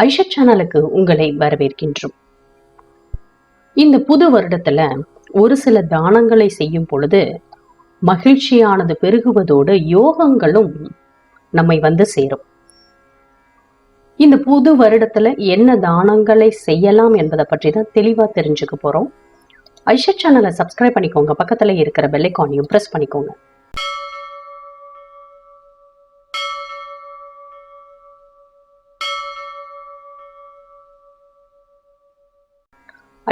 ஐஷா சேனலுக்கு உங்களை வரவேற்கின்றோம். இந்த புது வருடத்துல ஒரு சில தானங்களை செய்யும் பொழுது மகிழ்ச்சியானது பெருகுவதோடு யோகங்களும் நம்மை வந்து சேரும். இந்த புது வருடத்துல என்ன தானங்களை செய்யலாம் என்பதை பற்றி தான் தெளிவா தெரிஞ்சுக்க போறோம். ஐஷா சேனலை சப்ஸ்கிரைப் பண்ணிக்கோங்க. பக்கத்துல இருக்கிற பெல்லைக்கானையும் பிரஸ் பண்ணிக்கோங்க.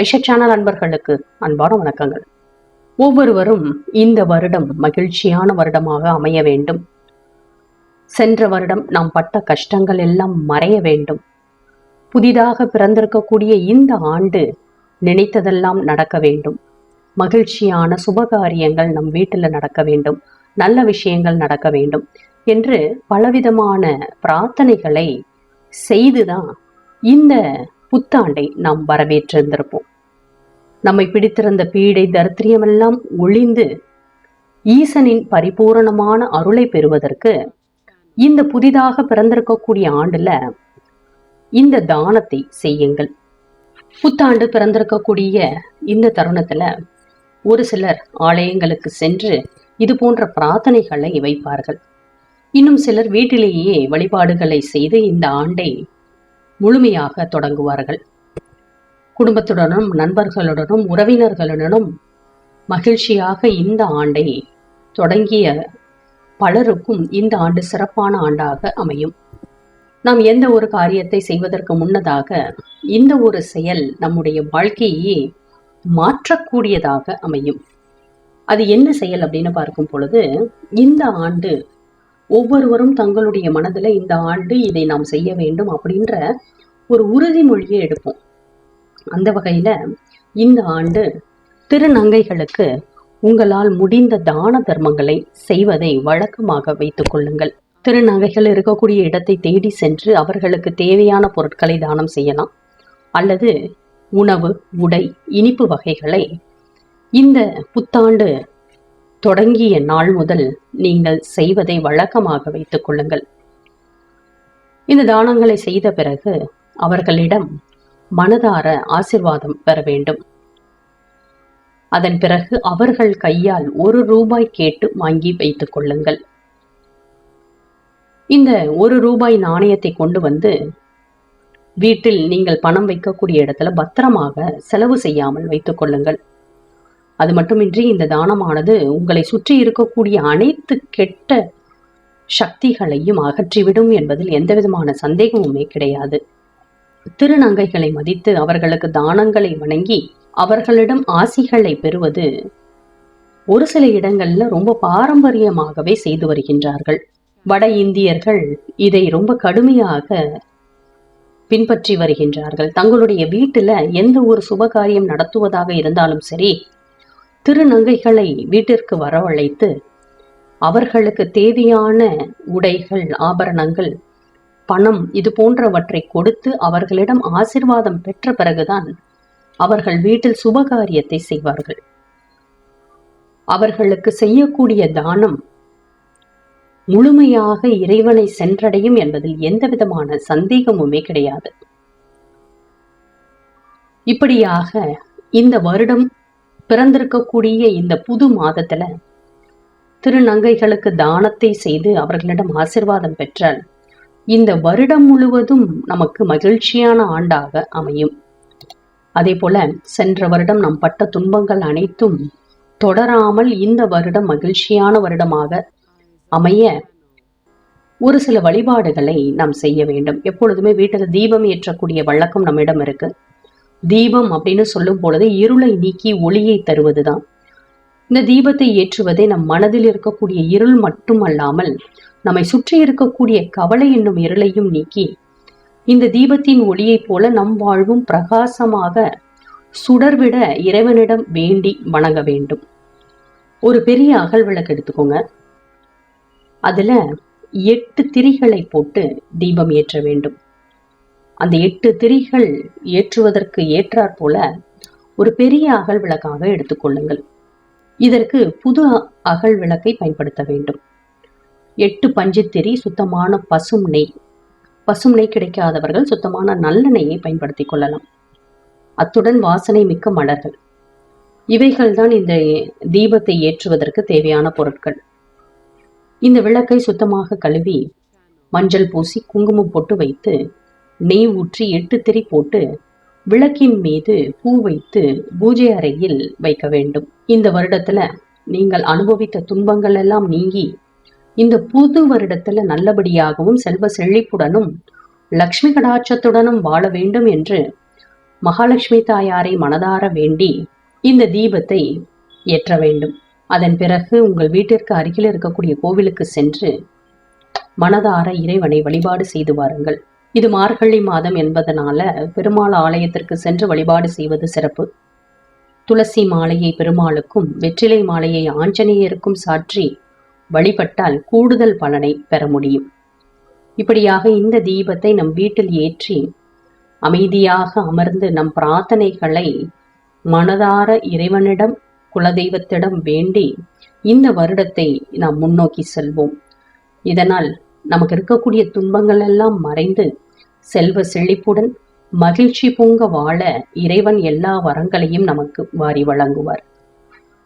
ஐஷா சேனல் அன்பான வணக்கங்கள். ஒவ்வொருவரும் இந்த வருடம் மகிழ்ச்சியான வருடமாக அமைய வேண்டும். சென்ற வருடம் நாம் பட்ட கஷ்டங்கள் எல்லாம் மறைய வேண்டும். புதிதாக பிறந்திருக்கக்கூடிய இந்த ஆண்டு நினைத்ததெல்லாம் நடக்க வேண்டும். மகிழ்ச்சியான சுபகாரியங்கள் நம் வீட்டில் நடக்க வேண்டும். நல்ல விஷயங்கள் நடக்க வேண்டும் என்று பலவிதமான பிரார்த்தனைகளை செய்துதான் இந்த புத்தாண்டை நாம் வரவேற்றிருந்திருப்போம். நம்மை பிடித்திருந்த பீடை தரித்திரியமெல்லாம் ஒளிந்து ஈசனின் பரிபூரணமான அருளை பெறுவதற்கு இந்த புதிதாக பிறந்திருக்கக்கூடிய ஆண்டுல இந்த தானத்தை செய்யுங்கள். புத்தாண்டு பிறந்திருக்கக்கூடிய இந்த தருணத்துல ஒரு சிலர் ஆலயங்களுக்கு சென்று இது போன்ற பிரார்த்தனைகளை வைப்பார்கள். இன்னும் சிலர் வீட்டிலேயே வழிபாடுகளை செய்து இந்த ஆண்டை முழுமையாக தொடங்குவார்கள். குடும்பத்துடனும் நண்பர்களுடனும் உறவினர்களுடனும் மகிழ்ச்சியாக இந்த ஆண்டை தொடங்கிய பலருக்கும் இந்த ஆண்டு சிறப்பான ஆண்டாக அமையும். நாம் எந்த ஒரு காரியத்தை செய்வதற்கு முன்னதாக இந்த ஒரு செயல் நம்முடைய வாழ்க்கையே மாற்றக்கூடியதாக அமையும். அது என்ன செயல் அப்படின்னு பார்க்கும் பொழுது இந்த ஆண்டு ஒவ்வொருவரும் தங்களுடைய மனதில் இந்த ஆண்டு இதை நாம் செய்ய வேண்டும் அப்படின்ற ஒரு உறுதிமொழியை எடுப்போம். அந்த வகையில் இந்த ஆண்டு திருநங்கைகளுக்கு உங்களால் முடிந்த தான தர்மங்களை செய்வதை வழக்கமாக வைத்துக் கொள்ளுங்கள். திருநங்கைகள் இருக்கக்கூடிய இடத்தை தேடி சென்று அவர்களுக்கு தேவையான பொருட்களை தானம் செய்யலாம். அல்லது உணவு உடை இனிப்பு வகைகளை இந்த புத்தாண்டு தொடங்கிய நாள் முதல் நீங்கள் செய்வதை வழக்கமாக வைத்துக் கொள்ளுங்கள். இந்த தானங்களை செய்த பிறகு அவர்களிடம் மனதார ஆசிர்வாதம் பெற வேண்டும். அதன் பிறகு அவர்கள் கையால் ஒரு ரூபாய் கேட்டு வாங்கி வைத்துக் கொள்ளுங்கள். இந்த ஒரு ரூபாய் நாணயத்தை கொண்டு வந்து வீட்டில் நீங்கள் பணம் வைக்கக்கூடிய இடத்துல பத்திரமாக செலவு செய்யாமல் வைத்துக் கொள்ளுங்கள். அது மட்டுமின்றி இந்த தானமானது உங்களை சுற்றி இருக்கக்கூடிய அனைத்து கெட்ட சக்திகளையும் அகற்றிவிடும் என்பதில் எந்த விதமான சந்தேகமுமே கிடையாது. திருநங்கைகளை மதித்து அவர்களுக்கு தானங்களை வணங்கி அவர்களிடம் ஆசிகளை பெறுவது ஒரு சில இடங்கள்ல ரொம்ப பாரம்பரியமாகவே செய்து வருகின்றார்கள். வட இந்தியர்கள் இதை ரொம்ப கடுமையாக பின்பற்றி வருகின்றார்கள். தங்களுடைய வீட்டுல எந்த ஒரு சுபகாரியம் நடத்துவதாக இருந்தாலும் சரி திருநங்கைகளை வீட்டிற்கு வரவழைத்து அவர்களுக்கு தேவையான உடைகள் ஆபரணங்கள் பணம் இது போன்றவற்றை கொடுத்து அவர்களிடம் ஆசிர்வாதம் பெற்ற பிறகுதான் அவர்கள் வீட்டில் சுபகாரியத்தை செய்வார்கள். அவர்களுக்கு செய்யக்கூடிய தானம் முழுமையாக இறைவனை சென்றடையும் என்பதில் எந்த விதமான சந்தேகமுமே கிடையாது. இப்படியாக இந்த வருடம் பிறந்திருக்கக்கூடிய இந்த புது மாதத்துல திருநங்கைகளுக்கு தானத்தை செய்து அவர்களிடம் ஆசிர்வாதம் பெற்றால் இந்த வருடம் முழுவதும் நமக்கு மகிழ்ச்சியான ஆண்டாக அமையும். அதே போல சென்ற வருடம் நாம் பட்ட துன்பங்கள் அனைத்தும் தொடராமல் இந்த வருடம் மகிழ்ச்சியான வருடமாக அமைய ஒரு சில வழிபாடுகளை நாம் செய்ய வேண்டும். எப்பொழுதுமே வீட்டில் தீபம் ஏற்றக்கூடிய வழக்கம் நம்மிடம் இருக்கு. தீபம் அப்படின்னு சொல்லும் பொழுது இருளை நீக்கி ஒளியை தருவதுதான். இந்த தீபத்தை ஏற்றுவதே நம் மனதில் இருக்கக்கூடிய இருள் மட்டுமல்லாமல் நம்மை சுற்றி இருக்கக்கூடிய கவலை என்னும் இருளையும் நீக்கி இந்த தீபத்தின் ஒளியைப் போல நம் வாழ்வும் பிரகாசமாக சுடர்விட இறைவனிடம் வேண்டி வணங்க வேண்டும். ஒரு பெரிய அகல் விளக்கு எடுத்துக்கோங்க. அதுல எட்டு திரிகளை போட்டு தீபம் ஏற்ற வேண்டும். அந்த எட்டு திரிகள் ஏற்றுவதற்கு ஏற்றாற் போல ஒரு பெரிய அகல் விளக்காக எடுத்துக்கொள்ளுங்கள் இதற்கு புது அகல் விளக்கை பயன்படுத்த வேண்டும். எட்டு பஞ்சுத்திரி சுத்தமான பசும் நெய். பசும் நெய் கிடைக்காதவர்கள் சுத்தமான நல்லெண்ணெயை பயன்படுத்திக் கொள்ளலாம். அத்துடன் வாசனை மிக்க மலர்கள். இவைகள்தான் இந்த தீபத்தை ஏற்றுவதற்கு தேவையான பொருட்கள். இந்த விளக்கை சுத்தமாக கழுவி மஞ்சள் பூசி குங்குமம் போட்டு வைத்து நெய் ஊற்றி எட்டு திரி போட்டு விளக்கின் மீது பூ வைத்து பூஜை அறையில் வைக்க வேண்டும். இந்த வருடத்துல நீங்கள் அனுபவித்த துன்பங்கள் எல்லாம் நீங்கி இந்த புது வருடத்துல நல்லபடியாகவும் செல்வ செழிப்புடனும் லக்ஷ்மி கடாட்சத்துடனும் வாழ வேண்டும் என்று மகாலட்சுமி தாயாரை மனதார வேண்டி இந்த தீபத்தை ஏற்ற வேண்டும். அதன் பிறகு உங்கள் வீட்டிற்கு அருகில் இருக்கக்கூடிய கோவிலுக்கு சென்று மனதார இறைவனை வழிபாடு செய்து வாருங்கள். இது மார்கழி மாதம் என்பதனால பெருமாள் ஆலயத்திற்கு சென்று வழிபாடு செய்வது சிறப்பு. துளசி மாலையை பெருமாளுக்கும் வெற்றிலை மாலையை ஆஞ்சநேயருக்கும் சாற்றி வழிபட்டால் கூடுதல் பலனை பெற முடியும். இப்படியாக இந்த தீபத்தை நம் வீட்டில் ஏற்றி அமைதியாக அமர்ந்து நம் பிரார்த்தனைகளை மனதார இறைவனிடம் குலதெய்வத்திடம் வேண்டி இந்த வருடத்தை நாம் முன்னோக்கி செல்வோம். இதனால் நமக்கு இருக்கக்கூடிய துன்பங்கள் எல்லாம் மறைந்து செல்வ செழிப்புடன் மகிழ்ச்சி பூங்க வாழ இறைவன் எல்லா வரங்களையும் நமக்கு வாரி வழங்குவார்.